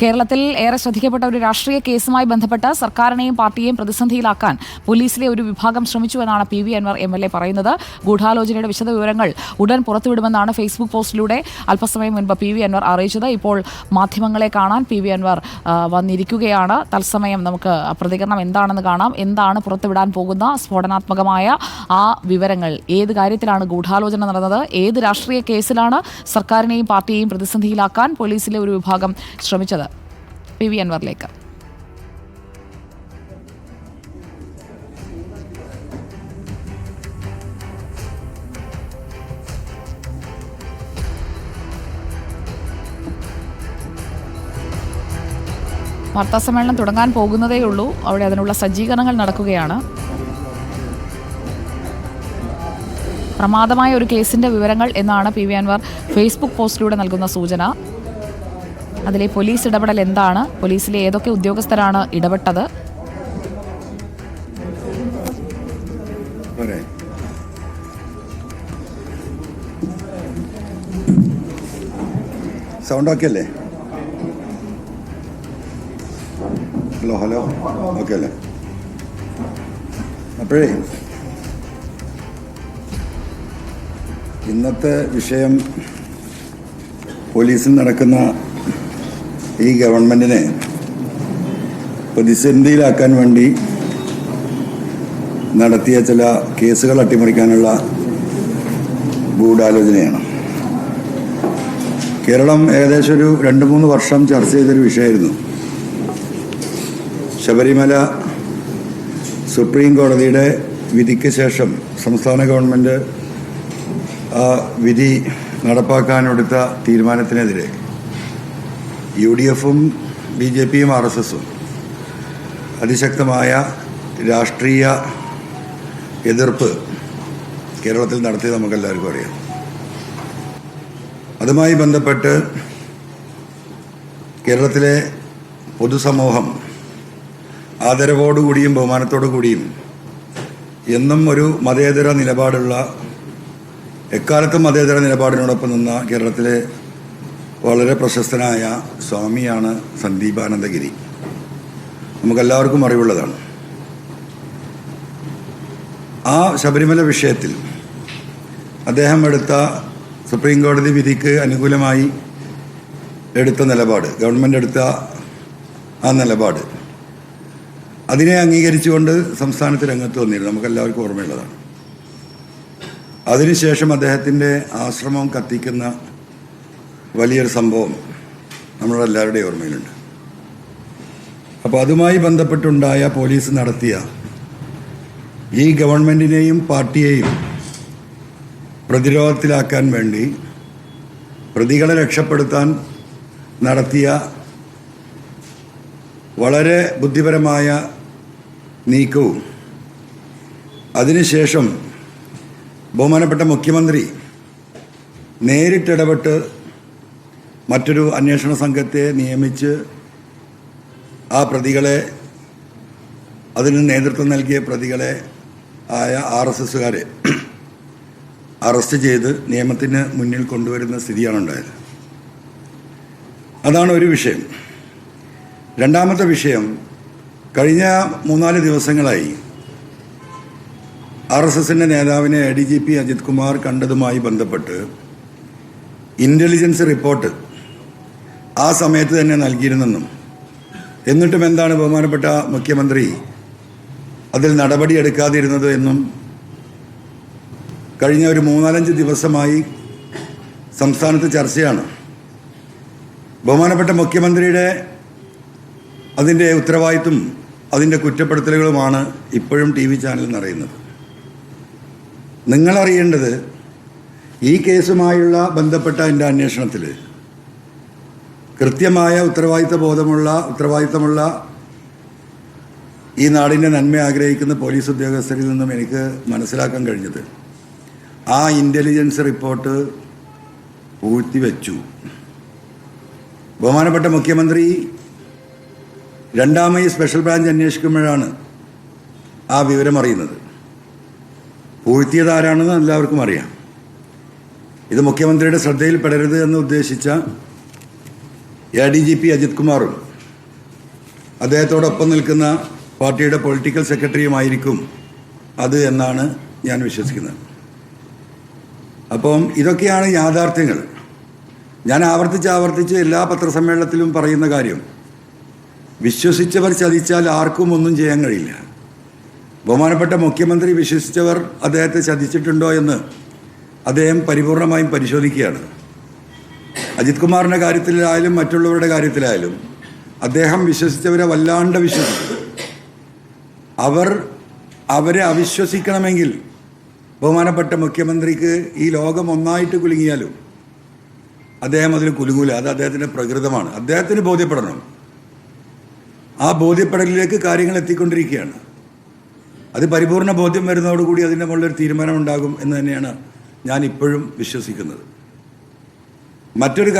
കേരളത്തിൽ ഏറെ ശ്രദ്ധിക്കപ്പെട്ട ഒരു രാഷ്ട്രീയ കേസുമായി ബന്ധപ്പെട്ട് സർക്കാരിനെയും പാർട്ടിയെയും പ്രതിസന്ധിയിലാക്കാൻ പോലീസിലെ ഒരു വിഭാഗം ശ്രമിച്ചുവെന്നാണ് P V Anvar M L A പറയുന്നത്. ഗൂഢാലോചനയുടെ വിശദവിവരങ്ങൾ ഉടൻ പുറത്തുവിടുമെന്നാണ് ഫേസ്ബുക്ക് പോസ്റ്റിലൂടെ അല്പസമയം മുൻപ് പി വി അൻവർ അറിയിച്ചത്. ഇപ്പോൾ മാധ്യമങ്ങളെ കാണാൻ പി വി അൻവർ വന്നിരിക്കുകയാണ്. തത്സമയം നമുക്ക് പ്രതികരണം എന്താണെന്ന് കാണാം. എന്താണ് പുറത്തുവിടാൻ പോകുന്ന സ്ഫോടനാത്മകമായ ആ വിവരങ്ങൾ? ഏത് കാര്യത്തിലാണ് ഗൂഢാലോചന നടന്നത്? ഏത് രാഷ്ട്രീയ കേസിലാണ് സർക്കാരിനെയും പാർട്ടിയെയും പ്രതിസന്ധിയിലാക്കാൻ പോലീസിലെ ഒരു വിഭാഗം ശ്രമിച്ചത്? പി വർലേക്കർ വാർത്താ സമ്മേളനം തുടങ്ങാൻ പോകുന്നതേയുള്ളൂ അവിടെ അതിനുള്ള സജ്ജീകരണങ്ങൾ നടക്കുകയാണ്. പ്രമാദമായ ഒരു കേസിന്റെ വിവരങ്ങൾ എന്നാണ് പി വി അൻവർ ഫേസ്ബുക്ക് പോസ്റ്റിലൂടെ നൽകുന്ന സൂചന. അതിലെ പോലീസ് ഇടപെടൽ എന്താണ്? പോലീസിലെ ഏതൊക്കെ ഉദ്യോഗസ്ഥരാണ് ഇടപെട്ടത്? സൗണ്ട് ഓക്കെ അല്ലേ? ഹലോ ഹലോ ഓക്കെ അല്ലേ? അപ്പോഴേ ഇന്നത്തെ വിഷയം പോലീസിൽ നടക്കുന്ന ഈ ഗവൺമെന്റിനെ പ്രതിസന്ധിയിലാക്കാൻ വേണ്ടി നടത്തിയ ചില കേസുകൾ അട്ടിമറിക്കാനുള്ള ഗൂഢാലോചനയാണ്. കേരളം ഏകദേശം ഒരു രണ്ട് മൂന്ന് വർഷം ചർച്ച ചെയ്തൊരു വിഷയമായിരുന്നു. ശബരിമല സുപ്രീം കോടതിയുടെ വിധിക്ക് ശേഷം സംസ്ഥാന ഗവൺമെന്റ് ആ വിധി നടപ്പാക്കാനെടുത്ത തീരുമാനത്തിനെതിരെ യു ഡി എഫും ബി ജെ പിയും ആർ എസ് എസും അതിശക്തമായ രാഷ്ട്രീയ എതിർപ്പ് കേരളത്തിൽ നടത്തിയത് നമുക്കെല്ലാവർക്കും അറിയാം. അതുമായി ബന്ധപ്പെട്ട് കേരളത്തിലെ പൊതുസമൂഹം ആദരവോടുകൂടിയും ബഹുമാനത്തോടു കൂടിയും എന്നും ഒരു മതേതര നിലപാടുള്ള എക്കാലത്തും മതേതര നിലപാടിനോടൊപ്പം നിന്ന കേരളത്തിലെ വളരെ പ്രശസ്തനായ സ്വാമിയാണ് സന്ദീപാനന്ദഗിരി. നമുക്കെല്ലാവർക്കും അറിവുള്ളതാണ്. ആ ശബരിമല വിഷയത്തിൽ അദ്ദേഹം എടുത്ത സുപ്രീം കോടതി വിധിക്ക് അനുകൂലമായി എടുത്ത നിലപാട് ഗവൺമെന്റ് എടുത്ത ആ നിലപാട് അതിനെ അംഗീകരിച്ചുകൊണ്ട് സംസ്ഥാനത്ത് രംഗത്ത് വന്നിരുന്നു. നമുക്കെല്ലാവർക്കും ഓർമ്മയുള്ളതാണ്. അതിനുശേഷം അദ്ദേഹത്തിന്റെ ആശ്രമം കത്തിക്കുന്ന വലിയൊരു സംഭവം നമ്മളെല്ലാവരുടെയും ഓർമ്മയിലുണ്ട്. അപ്പോൾ അതുമായി ബന്ധപ്പെട്ടുണ്ടായ പോലീസ് നടത്തിയ ഈ ഗവൺമെന്റിനെയും പാർട്ടിയെയും പ്രതിരോധത്തിലാക്കാൻ വേണ്ടി പ്രതികളെ രക്ഷപ്പെടുത്താൻ നടത്തിയ വളരെ ബുദ്ധിപരമായ നീക്കവും അതിനുശേഷം ബഹുമാനപ്പെട്ട മുഖ്യമന്ത്രി നേരിട്ടിടപെട്ട് മറ്റൊരു അന്വേഷണ സംഘത്തെ നിയമിച്ച് ആ പ്രതികളെ അതിന് നേതൃത്വം നൽകിയ പ്രതികളെ ആയ ആർ എസ് എസുകാരെ അറസ്റ്റ് ചെയ്ത് നിയമത്തിന് മുന്നിൽ കൊണ്ടുവരുന്ന സ്ഥിതിയാണ് ഉണ്ടായത് അതാണ് ഒരു വിഷയം. രണ്ടാമത്തെ വിഷയം കഴിഞ്ഞ മൂന്നാൽ ദിവസങ്ങളായി ആർ എസ് എസിന്റെ നേതാവിനെ A D G P Ajith Kumar കണ്ടതുമായി ബന്ധപ്പെട്ട് ഇന്റലിജൻസ് റിപ്പോർട്ട് ആ സമയത്ത് തന്നെ നൽകിയിരുന്നെന്നും. എന്നിട്ടും എന്താണ് ബഹുമാനപ്പെട്ട മുഖ്യമന്ത്രി അതിൽ നടപടിയെടുക്കാതിരുന്നത് എന്നും കഴിഞ്ഞ ഒരു മൂന്നാലഞ്ച് ദിവസമായി സംസ്ഥാനത്ത് ചർച്ചയാണ്. ബഹുമാനപ്പെട്ട മുഖ്യമന്ത്രിയുടെ അതിന്റെ ഉത്തരവാദിത്വം അതിന്റെ കുറ്റപ്പെടുത്തലുകളുമാണ് ഇപ്പോഴും ടി വി ചാനലിൽ നിറയുന്നത്. നിങ്ങളറിയേണ്ടത് ഈ കേസുമായുള്ള ബന്ധപ്പെട്ട എന്റെ അന്വേഷണത്തിൽ കൃത്യമായ ഉത്തരവാദിത്ത ബോധമുള്ള ഉത്തരവാദിത്തമുള്ള ഈ നാടിന്റെ നന്മ ആഗ്രഹിക്കുന്ന പോലീസ് ഉദ്യോഗസ്ഥരിൽ നിന്നും എനിക്ക് മനസ്സിലാക്കാൻ കഴിഞ്ഞത്. ആ ഇന്റലിജൻസ് റിപ്പോർട്ട് പൂഴ്ത്തിവെച്ചു. ബഹുമാനപ്പെട്ട മുഖ്യമന്ത്രി രണ്ടാമത് സ്പെഷ്യൽ ബ്രാഞ്ച് അന്വേഷിക്കുമ്പോഴാണ് ആ വിവരം അറിയുന്നത്. പൂഴ്ത്തിയത് ആരാണെന്ന് എല്ലാവർക്കും അറിയാം. ഇത് മുഖ്യമന്ത്രിയുടെ ശ്രദ്ധയിൽപ്പെടരുത് എന്ന് ഉദ്ദേശിച്ച A D G P Ajith കുമാറും അദ്ദേഹത്തോടൊപ്പം നിൽക്കുന്ന പാർട്ടിയുടെ പൊളിറ്റിക്കൽ സെക്രട്ടറിയുമായിരിക്കും അത് എന്നാണ് ഞാൻ വിശ്വസിക്കുന്നത്. അപ്പം ഇതൊക്കെയാണ് യാഥാർത്ഥ്യങ്ങൾ. ഞാൻ ആവർത്തിച്ച് ആവർത്തിച്ച് എല്ലാ പത്രസമ്മേളനത്തിലും പറയുന്ന കാര്യം വിശ്വസിച്ചവർ ചതിച്ചാൽ ആർക്കും ഒന്നും ചെയ്യാൻ കഴിയില്ല. ബഹുമാനപ്പെട്ട മുഖ്യമന്ത്രി വിശ്വസിച്ചവർ അദ്ദേഹത്തെ ചതിച്ചിട്ടുണ്ടോ എന്ന് അദ്ദേഹം പരിപൂർണമായും പരിശോധിക്കുകയാണ്. അജിത് കുമാറിന്റെ കാര്യത്തിലായാലും മറ്റുള്ളവരുടെ കാര്യത്തിലായാലും അദ്ദേഹം വിശ്വസിച്ചവരെ വല്ലാണ്ട് വിശ്വസിച്ചു. അവർ അവരെ അവിശ്വസിക്കണമെങ്കിൽ ബഹുമാനപ്പെട്ട മുഖ്യമന്ത്രിക്ക് ഈ ലോകം ഒന്നായിട്ട് കുലുങ്ങിയാലും അദ്ദേഹം അതിൽ കുലുങ്ങൂല. അത് അദ്ദേഹത്തിന്റെ പ്രകൃതമാണ്. അദ്ദേഹത്തിന് ബോധ്യപ്പെടണം. ആ ബോധ്യപ്പെടലിലേക്ക് കാര്യങ്ങൾ എത്തിക്കൊണ്ടിരിക്കുകയാണ്. അത് പരിപൂർണ ബോധ്യം വരുന്നതോടുകൂടി അതിന്റെ മുകളിലൊരു തീരുമാനം ഉണ്ടാകും എന്ന് തന്നെയാണ് ഞാൻ ഇപ്പോഴും വിശ്വസിക്കുന്നത്. മറ്റൊരു